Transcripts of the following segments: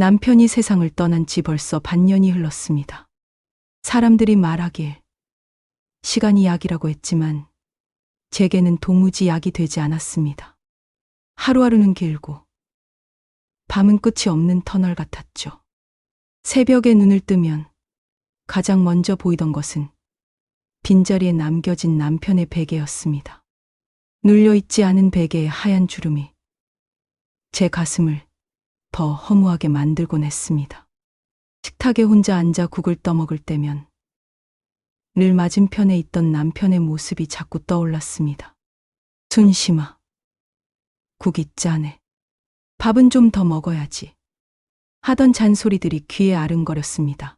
남편이 세상을 떠난 지 벌써 반년이 흘렀습니다. 사람들이 말하길 시간이 약이라고 했지만 제게는 도무지 약이 되지 않았습니다. 하루하루는 길고 밤은 끝이 없는 터널 같았죠. 새벽에 눈을 뜨면 가장 먼저 보이던 것은 빈자리에 남겨진 남편의 베개였습니다. 눌려있지 않은 베개의 하얀 주름이 제 가슴을 더 허무하게 만들곤 했습니다. 식탁에 혼자 앉아 국을 떠먹을 때면 늘 맞은편에 있던 남편의 모습이 자꾸 떠올랐습니다. 순심아, 국이 짜네. 밥은 좀 더 먹어야지. 하던 잔소리들이 귀에 아른거렸습니다.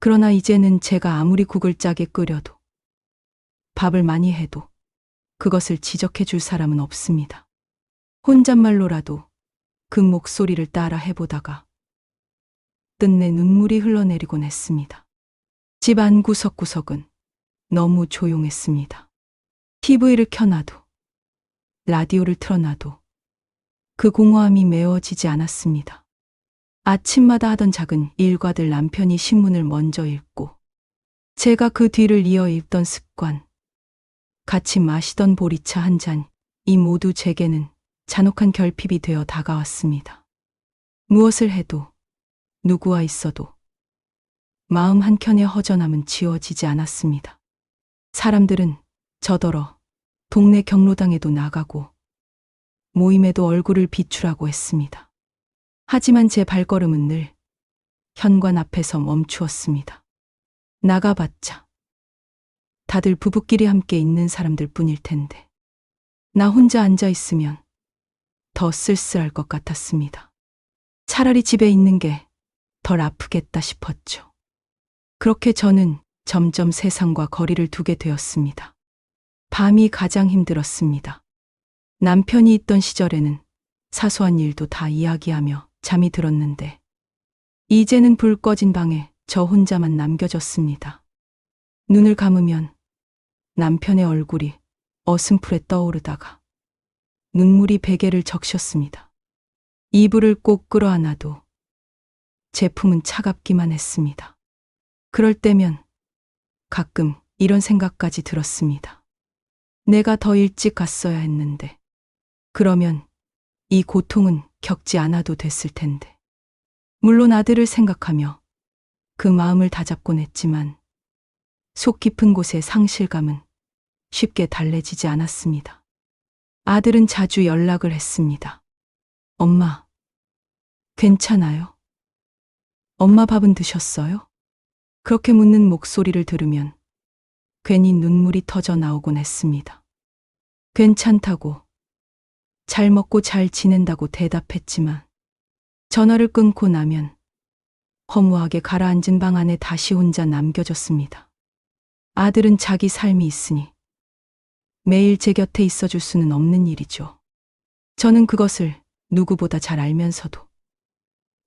그러나 이제는 제가 아무리 국을 짜게 끓여도 밥을 많이 해도 그것을 지적해 줄 사람은 없습니다. 혼잣말로라도 그 목소리를 따라 해보다가 끝내 눈물이 흘러내리곤 했습니다. 집 안 구석구석은 너무 조용했습니다. TV를 켜놔도 라디오를 틀어놔도 그 공허함이 메워지지 않았습니다. 아침마다 하던 작은 일과들 남편이 신문을 먼저 읽고 제가 그 뒤를 이어 읽던 습관, 같이 마시던 보리차 한 잔, 이 모두 제게는 잔혹한 결핍이 되어 다가왔습니다. 무엇을 해도, 누구와 있어도, 마음 한켠의 허전함은 지워지지 않았습니다. 사람들은 저더러 동네 경로당에도 나가고, 모임에도 얼굴을 비추라고 했습니다. 하지만 제 발걸음은 늘 현관 앞에서 멈추었습니다. 나가봤자 다들 부부끼리 함께 있는 사람들 뿐일 텐데 나 혼자 앉아 있으면 더 쓸쓸할 것 같았습니다. 차라리 집에 있는 게 덜 아프겠다 싶었죠. 그렇게 저는 점점 세상과 거리를 두게 되었습니다. 밤이 가장 힘들었습니다. 남편이 있던 시절에는 사소한 일도 다 이야기하며 잠이 들었는데, 이제는 불 꺼진 방에 저 혼자만 남겨졌습니다. 눈을 감으면 남편의 얼굴이 어슴풀에 떠오르다가 눈물이 베개를 적셨습니다. 이불을 꼭 끌어안아도 제품은 차갑기만 했습니다. 그럴 때면 가끔 이런 생각까지 들었습니다. 내가 더 일찍 갔어야 했는데, 그러면 이 고통은 겪지 않아도 됐을 텐데. 물론 아들을 생각하며 그 마음을 다잡곤 했지만 속 깊은 곳의 상실감은 쉽게 달래지지 않았습니다. 아들은 자주 연락을 했습니다. 엄마, 괜찮아요? 엄마 밥은 드셨어요? 그렇게 묻는 목소리를 들으면 괜히 눈물이 터져 나오곤 했습니다. 괜찮다고, 잘 먹고 잘 지낸다고 대답했지만 전화를 끊고 나면 허무하게 가라앉은 방 안에 다시 혼자 남겨졌습니다. 아들은 자기 삶이 있으니 매일 제 곁에 있어 줄 수는 없는 일이죠. 저는 그것을 누구보다 잘 알면서도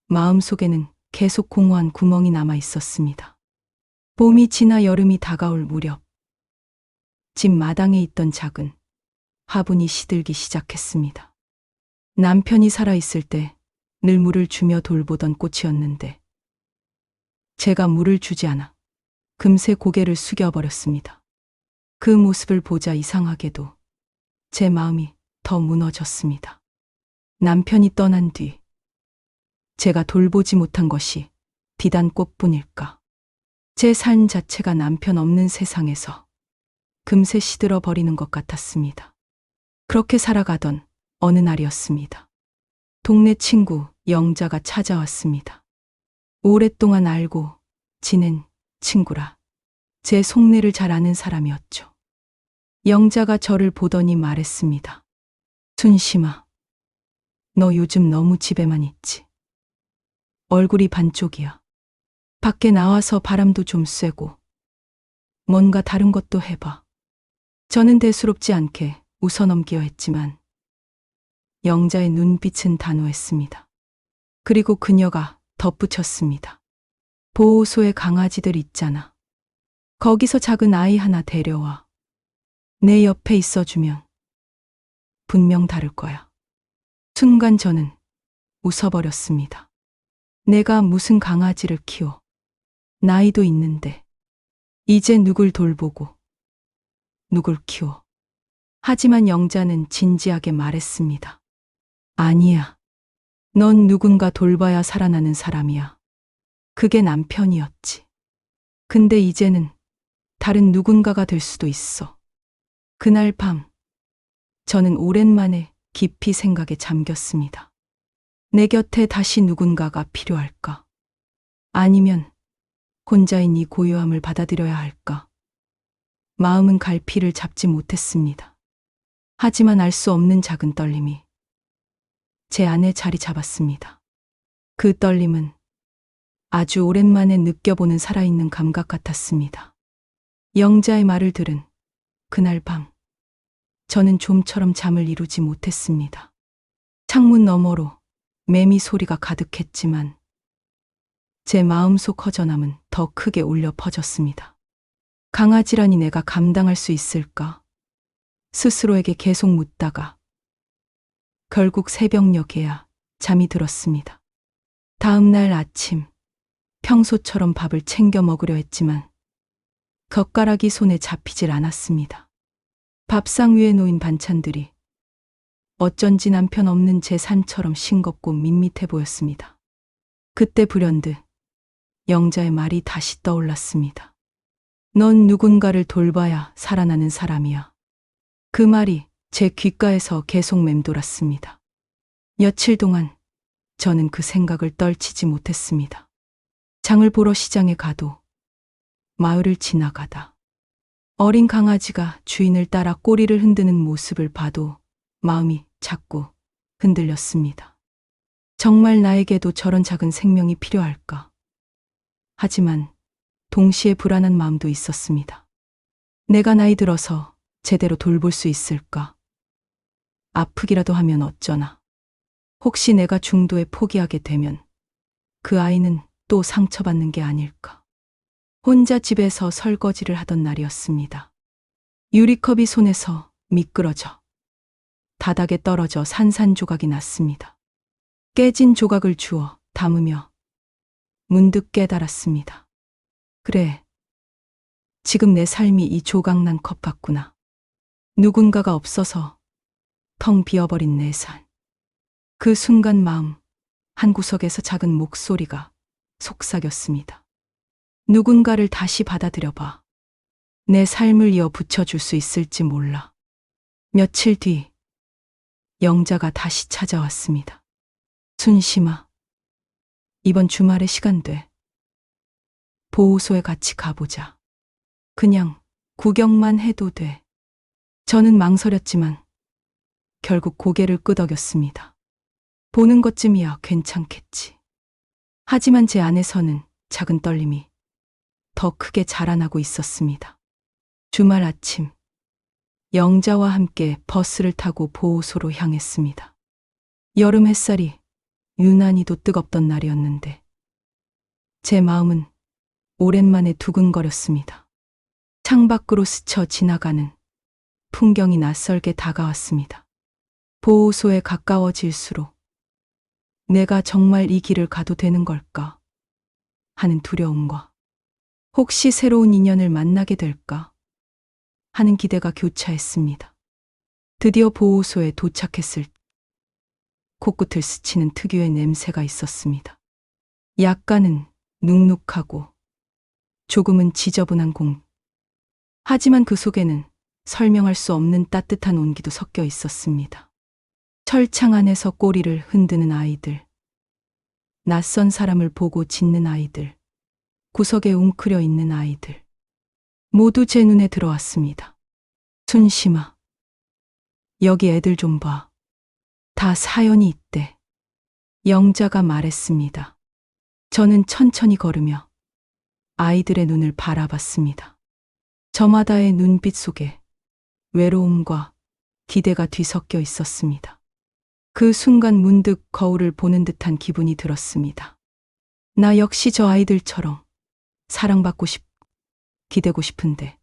마음속에는 계속 공허한 구멍이 남아 있었습니다. 봄이 지나 여름이 다가올 무렵 집 마당에 있던 작은 화분이 시들기 시작했습니다. 남편이 살아있을 때 늘 물을 주며 돌보던 꽃이었는데 제가 물을 주지 않아 금세 고개를 숙여버렸습니다. 그 모습을 보자 이상하게도 제 마음이 더 무너졌습니다. 남편이 떠난 뒤 제가 돌보지 못한 것이 비단 꽃뿐일까? 제 삶 자체가 남편 없는 세상에서 금세 시들어 버리는 것 같았습니다. 그렇게 살아가던 어느 날이었습니다. 동네 친구 영자가 찾아왔습니다. 오랫동안 알고 지낸 친구라 제 속내를 잘 아는 사람이었죠. 영자가 저를 보더니 말했습니다. 순심아, 너 요즘 너무 집에만 있지. 얼굴이 반쪽이야. 밖에 나와서 바람도 좀 쐬고 뭔가 다른 것도 해봐. 저는 대수롭지 않게 웃어넘기려 했지만 영자의 눈빛은 단호했습니다. 그리고 그녀가 덧붙였습니다. 보호소에 강아지들 있잖아. 거기서 작은 아이 하나 데려와. 내 옆에 있어주면 분명 다를 거야. 순간 저는 웃어버렸습니다. 내가 무슨 강아지를 키워. 나이도 있는데. 이제 누굴 돌보고. 누굴 키워. 하지만 영자는 진지하게 말했습니다. 아니야. 넌 누군가 돌봐야 살아나는 사람이야. 그게 남편이었지. 근데 이제는 다른 누군가가 될 수도 있어. 그날 밤, 저는 오랜만에 깊이 생각에 잠겼습니다. 내 곁에 다시 누군가가 필요할까? 아니면 혼자인 이 고요함을 받아들여야 할까? 마음은 갈피를 잡지 못했습니다. 하지만 알 수 없는 작은 떨림이 제 안에 자리 잡았습니다. 그 떨림은 아주 오랜만에 느껴보는 살아있는 감각 같았습니다. 영자의 말을 들은 그날 밤, 저는 좀처럼 잠을 이루지 못했습니다. 창문 너머로 매미 소리가 가득했지만 제 마음속 허전함은 더 크게 울려 퍼졌습니다. 강아지라니 내가 감당할 수 있을까? 스스로에게 계속 묻다가 결국 새벽녘에야 잠이 들었습니다. 다음 날 아침, 평소처럼 밥을 챙겨 먹으려 했지만 젓가락이 손에 잡히질 않았습니다. 밥상 위에 놓인 반찬들이 어쩐지 남편 없는 제 산처럼 싱겁고 밋밋해 보였습니다. 그때 불현듯 영자의 말이 다시 떠올랐습니다. 넌 누군가를 돌봐야 살아나는 사람이야. 그 말이 제 귓가에서 계속 맴돌았습니다. 며칠 동안 저는 그 생각을 떨치지 못했습니다. 장을 보러 시장에 가도, 마을을 지나가다, 어린 강아지가 주인을 따라 꼬리를 흔드는 모습을 봐도 마음이 자꾸 흔들렸습니다. 정말 나에게도 저런 작은 생명이 필요할까? 하지만 동시에 불안한 마음도 있었습니다. 내가 나이 들어서 제대로 돌볼 수 있을까? 아프기라도 하면 어쩌나? 혹시 내가 중도에 포기하게 되면 그 아이는 또 상처받는 게 아닐까? 혼자 집에서 설거지를 하던 날이었습니다. 유리컵이 손에서 미끄러져 바닥에 떨어져 산산조각이 났습니다. 깨진 조각을 주워 담으며 문득 깨달았습니다. 그래. 지금 내 삶이 이 조각난 컵 같구나. 누군가가 없어서 텅 비어버린 내 삶. 그 순간 마음 한 구석에서 작은 목소리가 속삭였습니다. 누군가를 다시 받아들여봐. 내 삶을 이어 붙여줄 수 있을지 몰라. 며칠 뒤 영자가 다시 찾아왔습니다. 순심아, 이번 주말에 시간 돼. 보호소에 같이 가보자. 그냥 구경만 해도 돼. 저는 망설였지만 결국 고개를 끄덕였습니다. 보는 것쯤이야 괜찮겠지. 하지만 제 안에서는 작은 떨림이 더 크게 자라나고 있었습니다. 주말 아침, 영자와 함께 버스를 타고 보호소로 향했습니다. 여름 햇살이 유난히도 뜨겁던 날이었는데, 제 마음은 오랜만에 두근거렸습니다. 창밖으로 스쳐 지나가는 풍경이 낯설게 다가왔습니다. 보호소에 가까워질수록 내가 정말 이 길을 가도 되는 걸까 하는 두려움과 혹시 새로운 인연을 만나게 될까 하는 기대가 교차했습니다. 드디어 보호소에 도착했을 때 코끝을 스치는 특유의 냄새가 있었습니다. 약간은 눅눅하고 조금은 지저분한 공. 하지만 그 속에는 설명할 수 없는 따뜻한 온기도 섞여 있었습니다. 철창 안에서 꼬리를 흔드는 아이들. 낯선 사람을 보고 짖는 아이들. 구석에 웅크려 있는 아이들. 모두 제 눈에 들어왔습니다. 순심아. 여기 애들 좀 봐. 다 사연이 있대. 영자가 말했습니다. 저는 천천히 걸으며 아이들의 눈을 바라봤습니다. 저마다의 눈빛 속에 외로움과 기대가 뒤섞여 있었습니다. 그 순간 문득 거울을 보는 듯한 기분이 들었습니다. 나 역시 저 아이들처럼 사랑받고 싶, 기대고 싶은데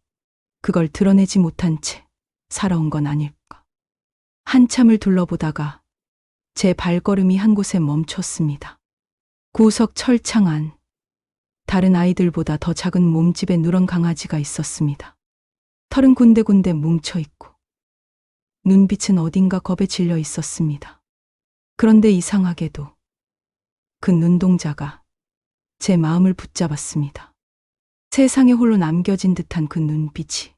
그걸 드러내지 못한 채 살아온 건 아닐까. 한참을 둘러보다가 제 발걸음이 한 곳에 멈췄습니다. 구석 철창 안. 다른 아이들보다 더 작은 몸집의 누런 강아지가 있었습니다. 털은 군데군데 뭉쳐 있고, 눈빛은 어딘가 겁에 질려 있었습니다. 그런데 이상하게도 그 눈동자가 제 마음을 붙잡았습니다. 세상에 홀로 남겨진 듯한 그 눈빛이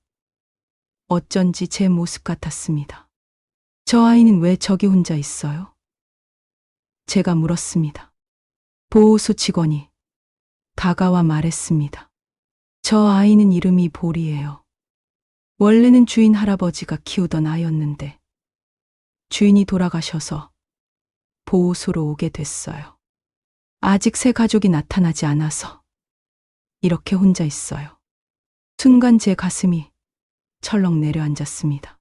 어쩐지 제 모습 같았습니다. 저 아이는 왜 저기 혼자 있어요? 제가 물었습니다. 보호소 직원이 다가와 말했습니다. 저 아이는 이름이 볼이에요. 원래는 주인 할아버지가 키우던 아이였는데 주인이 돌아가셔서 보호소로 오게 됐어요. 아직 새 가족이 나타나지 않아서 이렇게 혼자 있어요. 순간 제 가슴이 철렁 내려앉았습니다.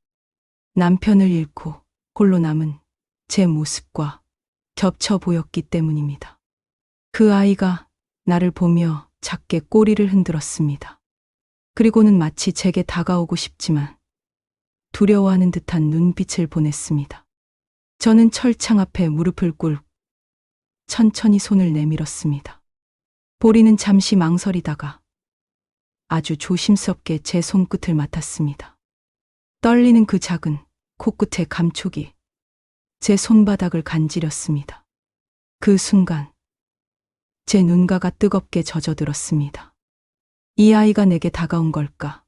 남편을 잃고 홀로 남은 제 모습과 겹쳐 보였기 때문입니다. 그 아이가 나를 보며 작게 꼬리를 흔들었습니다. 그리고는 마치 제게 다가오고 싶지만 두려워하는 듯한 눈빛을 보냈습니다. 저는 철창 앞에 무릎을 꿇 천천히 손을 내밀었습니다. 보리는 잠시 망설이다가 아주 조심스럽게 제 손끝을 맡았습니다. 떨리는 그 작은 코끝의 감촉이 제 손바닥을 간지렸습니다. 그 순간 제 눈가가 뜨겁게 젖어들었습니다. 이 아이가 내게 다가온 걸까?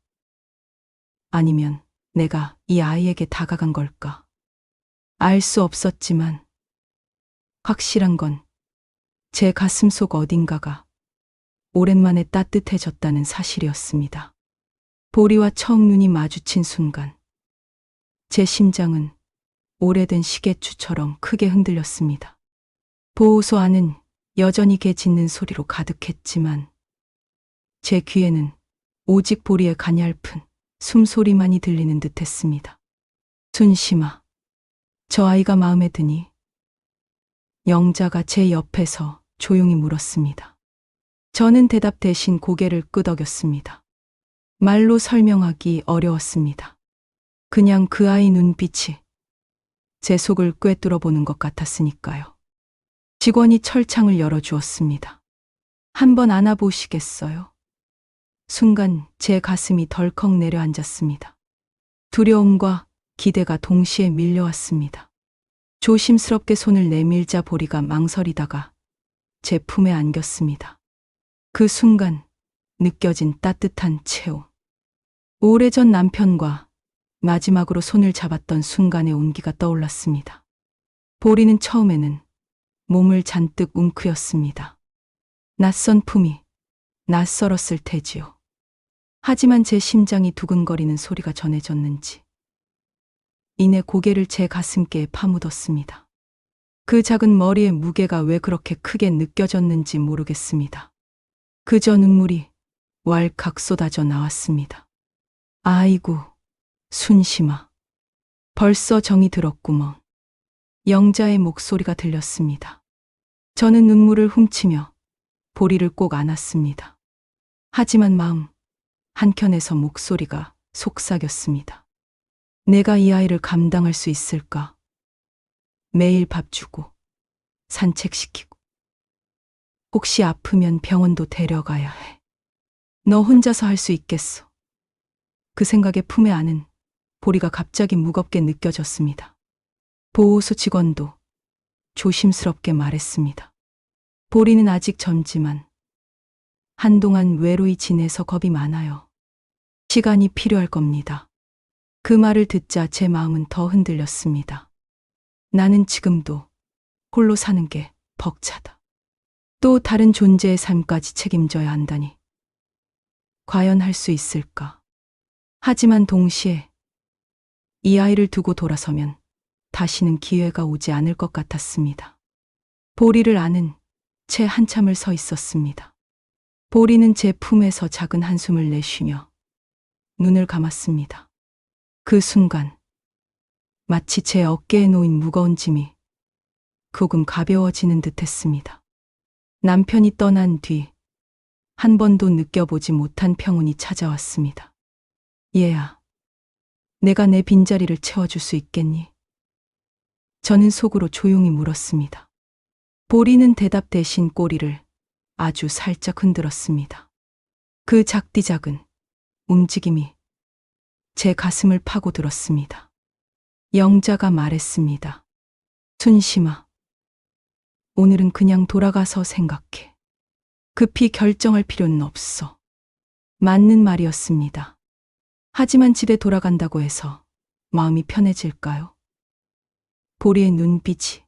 아니면 내가 이 아이에게 다가간 걸까? 알 수 없었지만 확실한 건 제 가슴 속 어딘가가 오랜만에 따뜻해졌다는 사실이었습니다. 보리와 처음 눈이 마주친 순간 제 심장은 오래된 시계추처럼 크게 흔들렸습니다. 보호소 안은 여전히 개 짖는 소리로 가득했지만 제 귀에는 오직 보리의 가냘픈 숨소리만이 들리는 듯 했습니다. 순심아, 저 아이가 마음에 드니? 영자가 제 옆에서 조용히 물었습니다. 저는 대답 대신 고개를 끄덕였습니다. 말로 설명하기 어려웠습니다. 그냥 그 아이 눈빛이 제 속을 꿰뚫어 보는 것 같았으니까요. 직원이 철창을 열어주었습니다. 한번 안아보시겠어요? 순간 제 가슴이 덜컥 내려앉았습니다. 두려움과 기대가 동시에 밀려왔습니다. 조심스럽게 손을 내밀자 보리가 망설이다가 제 품에 안겼습니다. 그 순간 느껴진 따뜻한 체온. 오래전 남편과 마지막으로 손을 잡았던 순간의 온기가 떠올랐습니다. 보리는 처음에는 몸을 잔뜩 웅크렸습니다. 낯선 품이 낯설었을 테지요. 하지만 제 심장이 두근거리는 소리가 전해졌는지 이내 고개를 제 가슴께에 파묻었습니다. 그 작은 머리의 무게가 왜 그렇게 크게 느껴졌는지 모르겠습니다. 그저 눈물이 왈칵 쏟아져 나왔습니다. 아이고, 순심아. 벌써 정이 들었구먼. 영자의 목소리가 들렸습니다. 저는 눈물을 훔치며 보리를 꼭 안았습니다. 하지만 마음 한켠에서 목소리가 속삭였습니다. 내가 이 아이를 감당할 수 있을까? 매일 밥 주고, 산책시키고, 혹시 아프면 병원도 데려가야 해. 너 혼자서 할 수 있겠어. 그 생각에 품에 안은 보리가 갑자기 무겁게 느껴졌습니다. 보호소 직원도 조심스럽게 말했습니다. 보리는 아직 젊지만 한동안 외로이 지내서 겁이 많아요. 시간이 필요할 겁니다. 그 말을 듣자 제 마음은 더 흔들렸습니다. 나는 지금도 홀로 사는 게 벅차다. 또 다른 존재의 삶까지 책임져야 한다니. 과연 할 수 있을까? 하지만 동시에 이 아이를 두고 돌아서면 다시는 기회가 오지 않을 것 같았습니다. 보리를 아는 채 한참을 서 있었습니다. 보리는 제 품에서 작은 한숨을 내쉬며 눈을 감았습니다. 그 순간 마치 제 어깨에 놓인 무거운 짐이 조금 가벼워지는 듯 했습니다. 남편이 떠난 뒤 한 번도 느껴보지 못한 평온이 찾아왔습니다. 얘야, 내가 내 빈자리를 채워줄 수 있겠니? 저는 속으로 조용히 물었습니다. 보리는 대답 대신 꼬리를 아주 살짝 흔들었습니다. 그 작디작은 움직임이 제 가슴을 파고들었습니다. 영자가 말했습니다. 순심아, 오늘은 그냥 돌아가서 생각해. 급히 결정할 필요는 없어. 맞는 말이었습니다. 하지만 집에 돌아간다고 해서 마음이 편해질까요? 보리의 눈빛이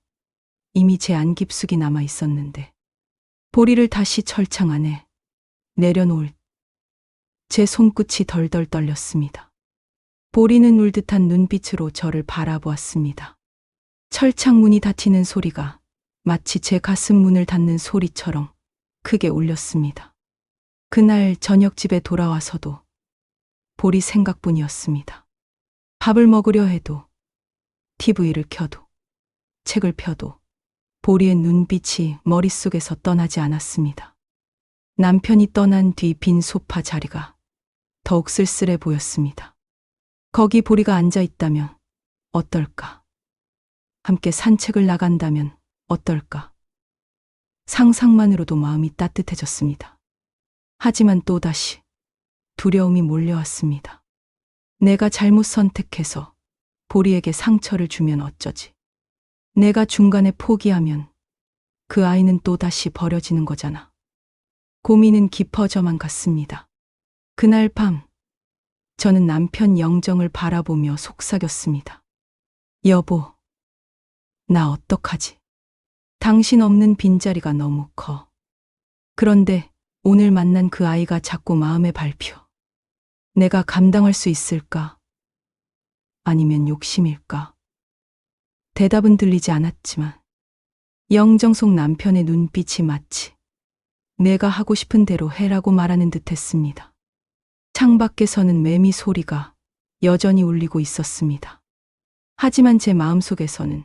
이미 제 안 깊숙이 남아 있었는데, 보리를 다시 철창 안에 내려놓을 제 손끝이 덜덜 떨렸습니다. 보리는 울듯한 눈빛으로 저를 바라보았습니다. 철창 문이 닫히는 소리가 마치 제 가슴 문을 닫는 소리처럼 크게 울렸습니다. 그날 저녁 집에 돌아와서도 보리 생각뿐이었습니다. 밥을 먹으려 해도 TV를 켜도 책을 펴도 보리의 눈빛이 머릿속에서 떠나지 않았습니다. 남편이 떠난 뒤 빈 소파 자리가 더욱 쓸쓸해 보였습니다. 거기 보리가 앉아 있다면 어떨까? 함께 산책을 나간다면 어떨까? 상상만으로도 마음이 따뜻해졌습니다. 하지만 또다시 두려움이 몰려왔습니다. 내가 잘못 선택해서 보리에게 상처를 주면 어쩌지? 내가 중간에 포기하면 그 아이는 또다시 버려지는 거잖아. 고민은 깊어져만 갔습니다. 그날 밤, 저는 남편 영정을 바라보며 속삭였습니다. 여보, 나 어떡하지? 당신 없는 빈자리가 너무 커. 그런데 오늘 만난 그 아이가 자꾸 마음에 밟혀. 내가 감당할 수 있을까? 아니면 욕심일까? 대답은 들리지 않았지만 영정 속 남편의 눈빛이 마치 내가 하고 싶은 대로 해라고 말하는 듯 했습니다. 창밖에서는 매미 소리가 여전히 울리고 있었습니다. 하지만 제 마음속에서는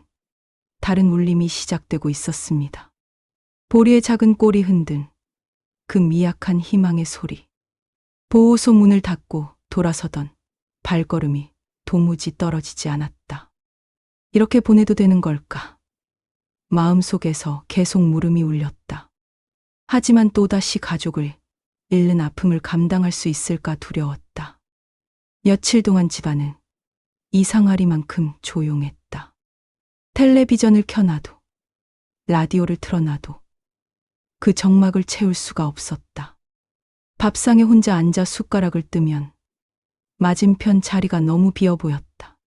다른 울림이 시작되고 있었습니다. 보리의 작은 꼬리 흔든 그 미약한 희망의 소리. 보호소 문을 닫고 돌아서던 발걸음이 도무지 떨어지지 않았다. 이렇게 보내도 되는 걸까? 마음속에서 계속 물음이 울렸다. 하지만 또다시 가족을 잃는 아픔을 감당할 수 있을까 두려웠다. 며칠 동안 집안은 이상하리만큼 조용했다. 텔레비전을 켜놔도, 라디오를 틀어놔도 그 정막을 채울 수가 없었다. 밥상에 혼자 앉아 숟가락을 뜨면 맞은편 자리가 너무 비어 보였다.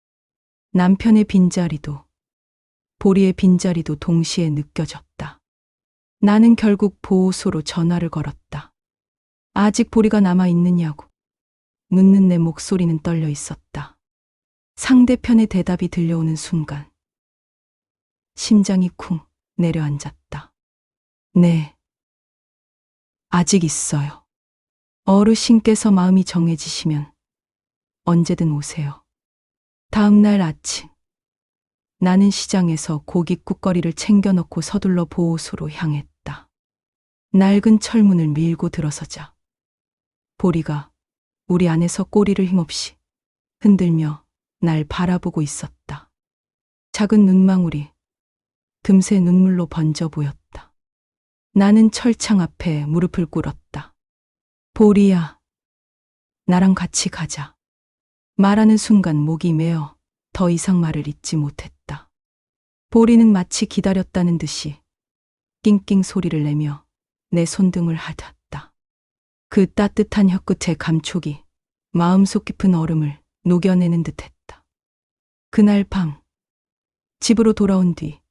남편의 빈자리도 보리의 빈자리도 동시에 느껴졌다. 나는 결국 보호소로 전화를 걸었다. 아직 보리가 남아 있느냐고 묻는 내 목소리는 떨려 있었다. 상대편의 대답이 들려오는 순간 심장이 쿵 내려앉았다. 네. 아직 있어요. 어르신께서 마음이 정해지시면 언제든 오세요. 다음 날 아침 나는 시장에서 고깃국거리를 챙겨 넣고 서둘러 보호소로 향했다. 낡은 철문을 밀고 들어서자 보리가 우리 안에서 꼬리를 힘없이 흔들며 날 바라보고 있었다. 작은 눈망울이 금세 눈물로 번져 보였다. 나는 철창 앞에 무릎을 꿇었다. 보리야, 나랑 같이 가자. 말하는 순간 목이 메어 더 이상 말을 잇지 못했다. 보리는 마치 기다렸다는 듯이 낑낑 소리를 내며 내 손등을 하닿았다. 그 따뜻한 혀끝의 감촉이 마음속 깊은 얼음을 녹여내는 듯했다. 그날 밤 집으로 돌아온 뒤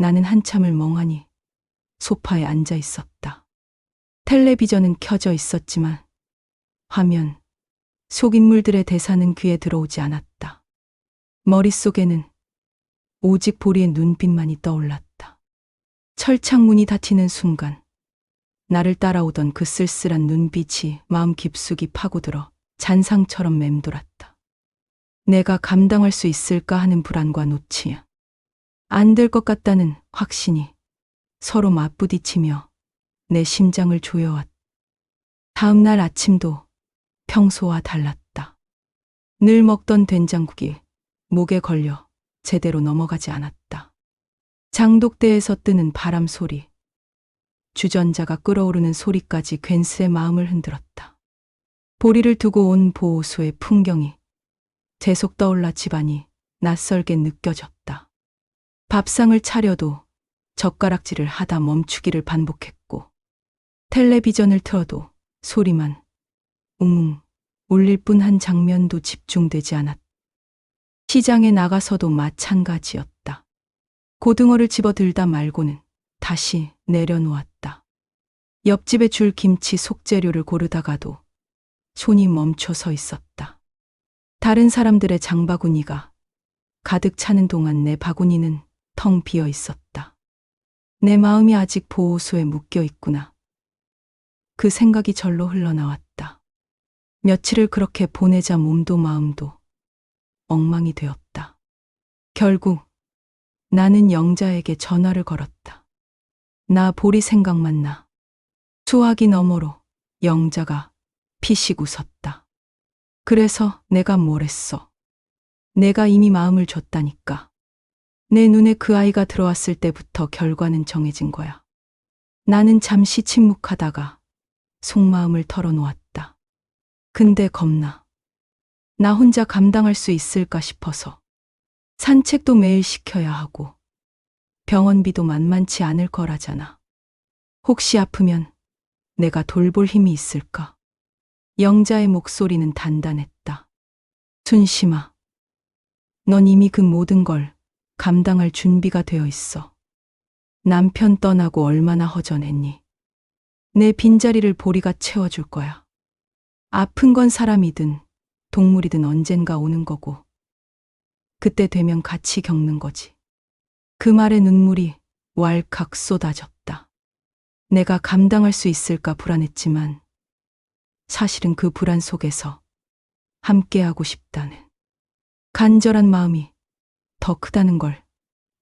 나는 한참을 멍하니 소파에 앉아 있었다. 텔레비전은 켜져 있었지만 화면, 속 인물들의 대사는 귀에 들어오지 않았다. 머릿속에는 오직 보리의 눈빛만이 떠올랐다. 철창문이 닫히는 순간 나를 따라오던 그 쓸쓸한 눈빛이 마음 깊숙이 파고들어 잔상처럼 맴돌았다. 내가 감당할 수 있을까 하는 불안과 노치. 안 될 것 같다는 확신이 서로 맞부딪히며 내 심장을 조여왔다. 다음 날 아침도 평소와 달랐다. 늘 먹던 된장국이 목에 걸려 제대로 넘어가지 않았다. 장독대에서 뜨는 바람 소리, 주전자가 끓어오르는 소리까지 괜스레 마음을 흔들었다. 보리를 두고 온 보호소의 풍경이 계속 떠올라 집안이 낯설게 느껴졌다. 밥상을 차려도 젓가락질을 하다 멈추기를 반복했고, 텔레비전을 틀어도 소리만 웅 울릴 뿐 한 장면도 집중되지 않았다. 시장에 나가서도 마찬가지였다. 고등어를 집어들다 말고는 다시 내려놓았다. 옆집에 줄 김치 속재료를 고르다가도 손이 멈춰 서 있었다. 다른 사람들의 장바구니가 가득 차는 동안 내 바구니는 텅 비어 있었다. 내 마음이 아직 보호소에 묶여 있구나. 그 생각이 절로 흘러나왔다. 며칠을 그렇게 보내자 몸도 마음도 엉망이 되었다. 결국 나는 영자에게 전화를 걸었다. 나 보리 생각만 나. 수화기 너머로 영자가 피식 웃었다. 그래서 내가 뭘 했어. 내가 이미 마음을 줬다니까. 내 눈에 그 아이가 들어왔을 때부터 결과는 정해진 거야. 나는 잠시 침묵하다가 속마음을 털어놓았다. 근데 겁나. 나 혼자 감당할 수 있을까 싶어서. 산책도 매일 시켜야 하고, 병원비도 만만치 않을 거라잖아. 혹시 아프면 내가 돌볼 힘이 있을까? 영자의 목소리는 단단했다. 순심아, 넌 이미 그 모든 걸 감당할 준비가 되어 있어. 남편 떠나고 얼마나 허전했니? 내 빈자리를 보리가 채워줄 거야. 아픈 건 사람이든 동물이든 언젠가 오는 거고, 그때 되면 같이 겪는 거지. 그 말에 눈물이 왈칵 쏟아졌다. 내가 감당할 수 있을까 불안했지만, 사실은 그 불안 속에서 함께하고 싶다는 간절한 마음이 더 크다는 걸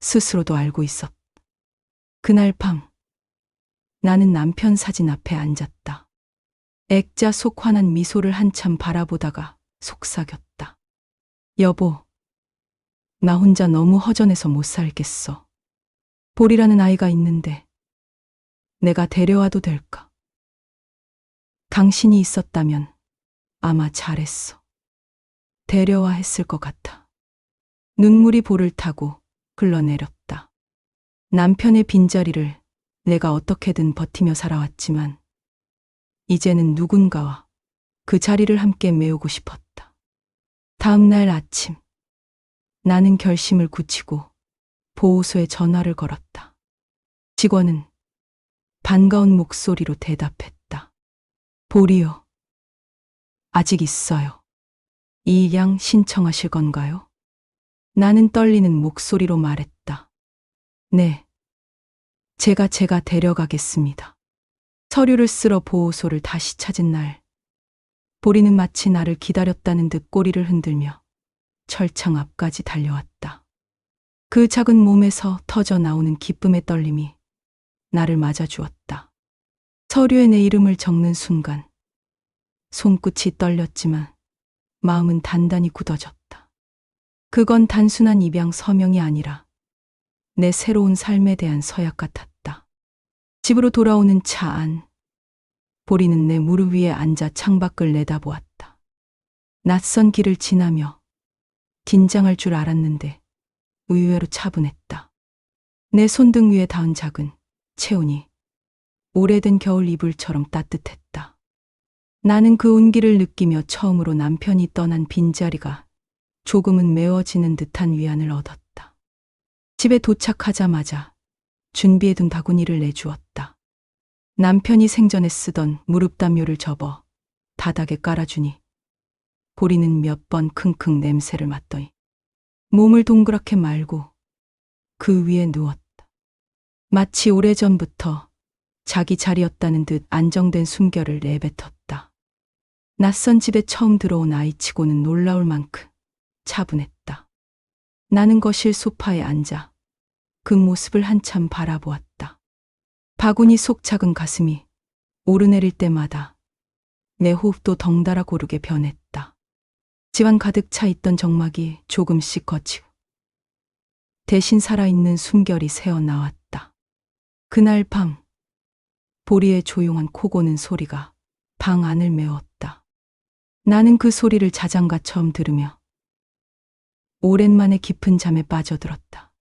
스스로도 알고 있었다. 그날 밤, 나는 남편 사진 앞에 앉았다. 액자 속 환한 미소를 한참 바라보다가 속삭였다. 여보, 나 혼자 너무 허전해서 못 살겠어. 볼이라는 아이가 있는데 내가 데려와도 될까? 당신이 있었다면 아마 잘했어. 데려와 했을 것 같아. 눈물이 볼을 타고 흘러내렸다. 남편의 빈자리를 내가 어떻게든 버티며 살아왔지만, 이제는 누군가와 그 자리를 함께 메우고 싶었다. 다음 날 아침, 나는 결심을 굳히고 보호소에 전화를 걸었다. 직원은 반가운 목소리로 대답했다. 보리요. 아직 있어요. 이양 신청하실 건가요? 나는 떨리는 목소리로 말했다. 네. 제가 제가 데려가겠습니다. 서류를 쓸어 보호소를 다시 찾은 날, 보리는 마치 나를 기다렸다는 듯 꼬리를 흔들며 철창 앞까지 달려왔다. 그 작은 몸에서 터져 나오는 기쁨의 떨림이 나를 맞아주었다. 서류에 내 이름을 적는 순간, 손끝이 떨렸지만 마음은 단단히 굳어졌다. 그건 단순한 입양 서명이 아니라 내 새로운 삶에 대한 서약 같았다. 집으로 돌아오는 차 안, 보리는 내 무릎 위에 앉아 창밖을 내다보았다. 낯선 길을 지나며 긴장할 줄 알았는데 의외로 차분했다. 내 손등 위에 닿은 작은 체온이 오래된 겨울 이불처럼 따뜻했다. 나는 그 온기를 느끼며 처음으로 남편이 떠난 빈자리가 조금은 메워지는 듯한 위안을 얻었다. 집에 도착하자마자 준비해둔 바구니를 내주었다. 남편이 생전에 쓰던 무릎 담요를 접어 바닥에 깔아주니 보리는 몇 번 킁킁 냄새를 맡더니 몸을 동그랗게 말고 그 위에 누웠다. 마치 오래전부터 자기 자리였다는 듯 안정된 숨결을 내뱉었다. 낯선 집에 처음 들어온 아이치고는 놀라울 만큼 차분했다. 나는 거실 소파에 앉아 그 모습을 한참 바라보았다. 바구니 속 작은 가슴이 오르내릴 때마다 내 호흡도 덩달아 고르게 변했다. 집안 가득 차 있던 정막이 조금씩 거치고 대신 살아있는 숨결이 새어 나왔다. 그날 밤, 보리의 조용한 코 고는 소리가 방 안을 메웠다. 나는 그 소리를 자장가 처음 들으며 오랜만에 깊은 잠에 빠져들었다.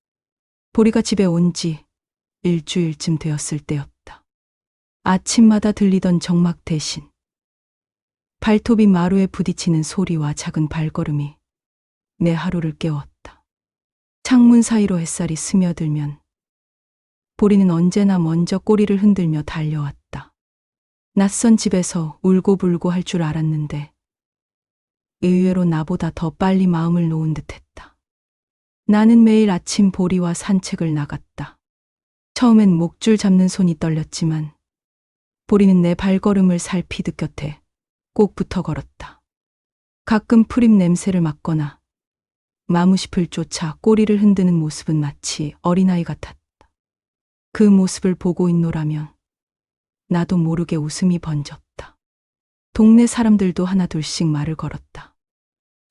보리가 집에 온 지 일주일쯤 되었을 때였다. 아침마다 들리던 정막 대신 발톱이 마루에 부딪히는 소리와 작은 발걸음이 내 하루를 깨웠다. 창문 사이로 햇살이 스며들면 보리는 언제나 먼저 꼬리를 흔들며 달려왔다. 낯선 집에서 울고불고 할 줄 알았는데 의외로 나보다 더 빨리 마음을 놓은 듯했다. 나는 매일 아침 보리와 산책을 나갔다. 처음엔 목줄 잡는 손이 떨렸지만 보리는 내 발걸음을 살피듯 곁에 꼭 붙어 걸었다. 가끔 풀잎 냄새를 맡거나 마무잎을 쫓아 꼬리를 흔드는 모습은 마치 어린아이 같았다. 그 모습을 보고 있노라면 나도 모르게 웃음이 번졌다. 동네 사람들도 하나둘씩 말을 걸었다.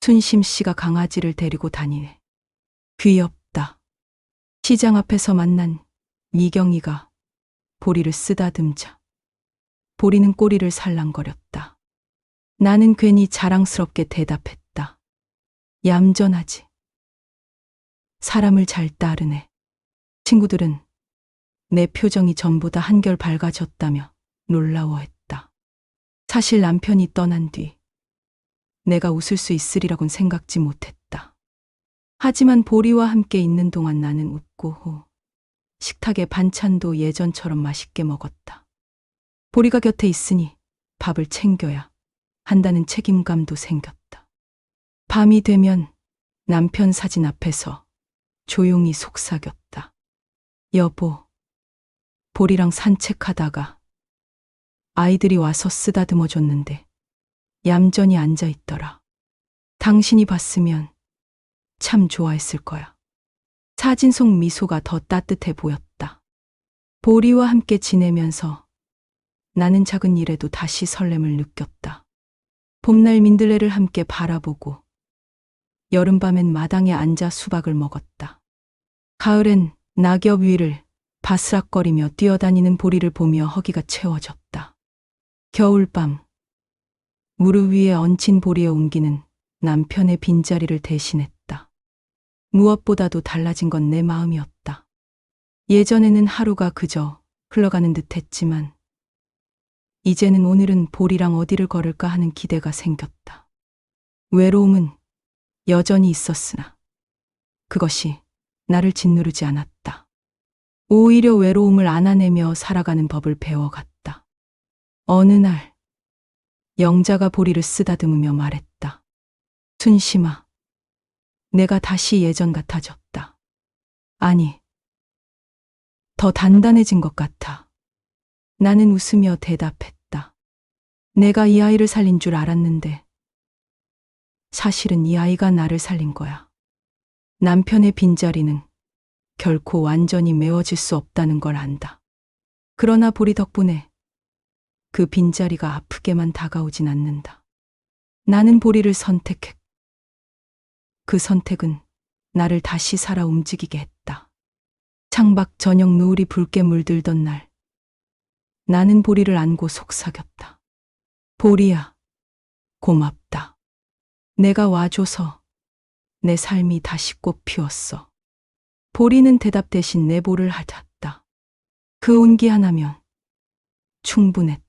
순심 씨가 강아지를 데리고 다니네. 귀엽다. 시장 앞에서 만난 미경이가 보리를 쓰다듬자. 보리는 꼬리를 살랑거렸다. 나는 괜히 자랑스럽게 대답했다. 얌전하지. 사람을 잘 따르네. 친구들은 내 표정이 전보다 한결 밝아졌다며 놀라워했다. 사실 남편이 떠난 뒤 내가 웃을 수 있으리라곤 생각지 못했다. 하지만 보리와 함께 있는 동안 나는 웃고 후 식탁의 반찬도 예전처럼 맛있게 먹었다. 보리가 곁에 있으니 밥을 챙겨야 한다는 책임감도 생겼다. 밤이 되면 남편 사진 앞에서 조용히 속삭였다. 여보, 보리랑 산책하다가 아이들이 와서 쓰다듬어 줬는데 얌전히 앉아 있더라. 당신이 봤으면 참 좋아했을 거야. 사진 속 미소가 더 따뜻해 보였다. 보리와 함께 지내면서 나는 작은 일에도 다시 설렘을 느꼈다. 봄날 민들레를 함께 바라보고 여름밤엔 마당에 앉아 수박을 먹었다. 가을엔 낙엽 위를 바스락거리며 뛰어다니는 보리를 보며 허기가 채워졌다. 겨울밤 무릎 위에 얹힌 보리의 온기는 남편의 빈자리를 대신했다. 무엇보다도 달라진 건 내 마음이었다. 예전에는 하루가 그저 흘러가는 듯 했지만 이제는 오늘은 보리랑 어디를 걸을까 하는 기대가 생겼다. 외로움은 여전히 있었으나 그것이 나를 짓누르지 않았다. 오히려 외로움을 안아내며 살아가는 법을 배워갔다. 어느 날 영자가 보리를 쓰다듬으며 말했다. 순심아, 내가 다시 예전 같아졌다. 아니, 더 단단해진 것 같아. 나는 웃으며 대답했다. 내가 이 아이를 살린 줄 알았는데, 사실은 이 아이가 나를 살린 거야. 남편의 빈자리는 결코 완전히 메워질 수 없다는 걸 안다. 그러나 보리 덕분에 그 빈자리가 아프게만 다가오진 않는다. 나는 보리를 선택했고, 그 선택은 나를 다시 살아 움직이게 했다. 창밖 저녁 노을이 붉게 물들던 날, 나는 보리를 안고 속삭였다. 보리야, 고맙다. 내가 와줘서 내 삶이 다시 꽃 피웠어. 보리는 대답 대신 내 볼을 핥았다. 그 온기 하나면 충분했다.